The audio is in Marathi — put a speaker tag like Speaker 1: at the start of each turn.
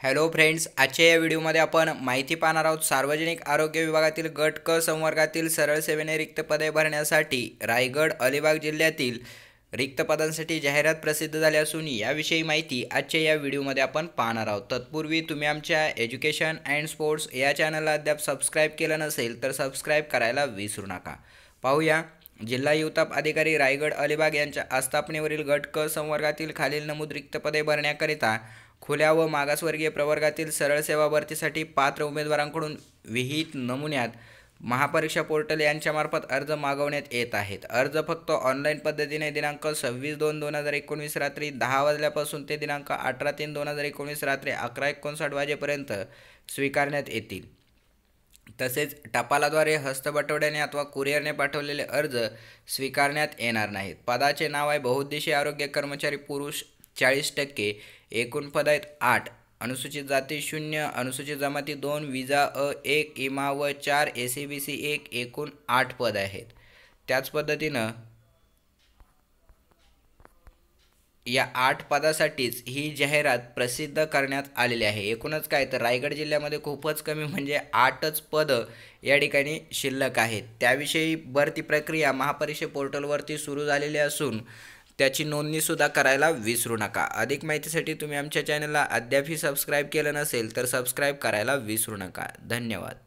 Speaker 1: हॅलो फ्रेंड्स आजच्या या व्हिडिओमध्ये आपण माहिती पाहणार आहोत सार्वजनिक आरोग्य विभागातील गट क संवर्गातील सरळ सेवेने रिक्त पदे भरण्यासाठी रायगड अलिबाग जिल्ह्यातील रिक्त पदांसाठी जाहिरात प्रसिद्ध झाली असून याविषयी माहिती आजच्या या व्हिडिओमध्ये आपण पाहणार आहोत. तत्पूर्वी तुम्ही आमच्या एज्युकेशन अँड स्पोर्ट्स या चॅनलला अद्याप सबस्क्राईब केलं नसेल तर सबस्क्राईब करायला विसरू नका. पाहूया. जिल्हा युवताप अधिकारी रायगड अलिबाग यांच्या आस्थापनेवरील गट क संवर्गातील खालील नमूद रिक्त पदे भरण्याकरिता खुल्या व मागासवर्गीय प्रवर्गातील सरळ सेवा भरतीसाठी पात्र उमेदवारांकडून विहित नमुन्यात महापरीक्षा पोर्टल यांच्यामार्फत अर्ज मागवण्यात येत आहेत. अर्ज फक्त ऑनलाईन पद्धतीने दिनांक सव्वीस दोन दोन हजार एकोणवीस रात्री दहा वाजल्यापासून ते दिनांक अठरा तीन दोन हजार एकोणवीस रात्री अकरा एकोणसाठ वाजेपर्यंत स्वीकारण्यात येतील. तसेच टपालाद्वारे हस्तबटवड्याने अथवा कुरिअरने पाठवलेले अर्ज स्वीकारण्यात येणार नाहीत. पदाचे नाव आहे बहुउद्देशीय आरोग्य कर्मचारी पुरुष चाळीस टक्के एकूण पद आहेत आठ. अनुसूचित जाती शून्य अनुसूचित जमाती दोन विजा अ एक इमा व चार ए सी बी सी एक एकूण आठ पद आहेत. त्याच पद्धतीनं या आठ पदासाठीच ही जाहिरात प्रसिद्ध करण्यात आलेली आहे. एकूणच काय तर रायगड जिल्ह्यामध्ये खूपच कमी म्हणजे आठच पदं या ठिकाणी शिल्लक आहेत. त्याविषयी भरती प्रक्रिया महापरीक्षे पोर्टलवरती सुरू झालेली असून त्याची नोंदणीसुद्धा करायला विसरू नका. अधिक माहितीसाठी तुम्ही आमच्या चॅनलला अद्यापही सबस्क्राईब केलं नसेल तर सबस्क्राईब करायला विसरू नका. धन्यवाद.